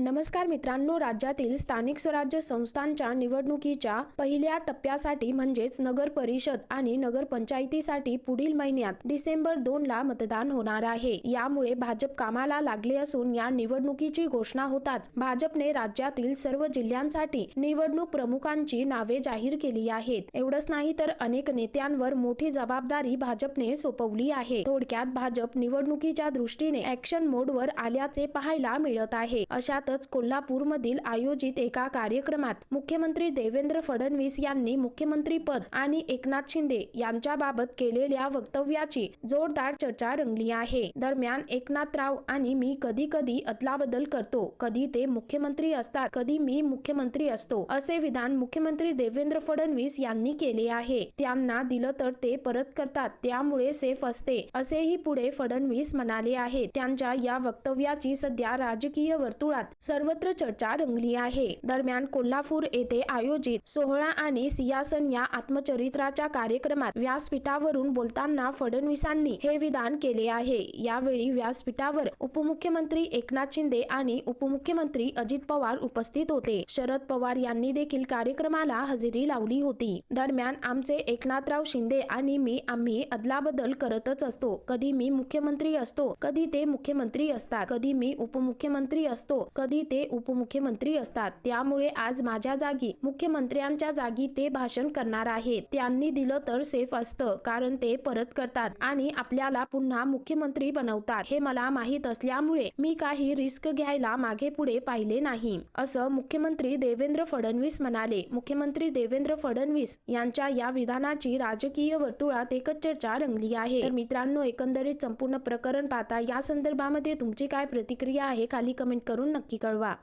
नमस्कार मित्रांनो राज्यातील स्थानिक स्वराज्य संस्थांच्या निवडणुकीच्या पहिल्या टप्प्यासाठी म्हणजेच नगर परिषद आणि नगरपंचायतीसाठी पुढील महिन्यात डिसेंबर दोन ला मतदान होणार आहे. यामुळे भाजप कामाला लागले असून या निवडणुकीची घोषणा होताच भाजपने राज्यातील सर्व जिल्ह्यांसाठी निवडणूक प्रमुखांची नावे जाहीर केली आहेत. एवढंच नाही तर अनेक नेत्यांवर मोठी जबाबदारी भाजपने सोपवली आहे. थोडक्यात भाजप निवडणुकीच्या दृष्टीने ऍक्शन मोडवर आल्याचे पाहायला मिळत आहे. अशातच कोल्हापूरमधील आयोजित एका कार्यक्रमात मुख्यमंत्री देवेंद्र फडणवीस यांनी मुख्यमंत्री पद आणि एकनाथ शिंदे यांच्याबाबत केलेल्या वक्तव्याची जोरदार चर्चा रंगली आहे. दरम्यान एकनाथराव आणि मी कधी कधी अदलाबदल करतो. कधी ते मुख्यमंत्री असतात कधी मी मुख्यमंत्री असतो असे विधान मुख्यमंत्री देवेंद्र फडणवीस यांनी केले आहे. त्यांना दिलं तर ते परत करतात त्यामुळे सेफ असते असेही पुढे फडणवीस म्हणाले आहेत. त्यांच्या या वक्तव्याची सध्या राजकीय वर्तुळात सर्वत्र चर्चा रंगली आहे. दरम्यान कोल्हापूर येथे आयोजित सोहळा आणि सियासन या आत्मचरित्राच्या कार्यक्रमात व्यासपीठावरून बोलताना फडणवीसांनी हे विधान केले आहे. यावेळी व्यासपीठावर उपमुख्यमंत्री एकनाथ शिंदे आणि उपमुख्यमंत्री अजित पवार उपस्थित होते. शरद पवार यांनी देखील कार्यक्रमाला हजेरी लावली होती. दरम्यान आमचे एकनाथराव शिंदे आणि मी आम्ही अदलाबदल करतच असतो. कधी मी मुख्यमंत्री असतो कधी ते मुख्यमंत्री असतात. कधी मी उपमुख्यमंत्री असतो कधी ते उपमुख्यमंत्री असतात. त्यामुळे आज माझ्या जागी मुख्यमंत्र्यांच्या जागी ते भाषण करणार आहेत. त्यांनी दिलं तर सेफ असतं कारण ते परत करतात आणि आपल्याला पुन्हा मुख्यमंत्री बनवतात. हे मला माहीत असल्यामुळे मी काही रिस्क घ्यायला मागे पुढे पाहिले नाही. असं मुख्यमंत्री देवेंद्र फडणवीस म्हणाले. मुख्यमंत्री देवेंद्र फडणवीस यांच्या या विधानाची राजकीय वर्तुळात एकच चर्चा रंगली आहे. तर मित्रांनो एकंदरीत संपूर्ण प्रकरण पाहता या संदर्भामध्ये तुमची काय प्रतिक्रिया आहे खाली कमेंट करून नक्की નક્કી કરવા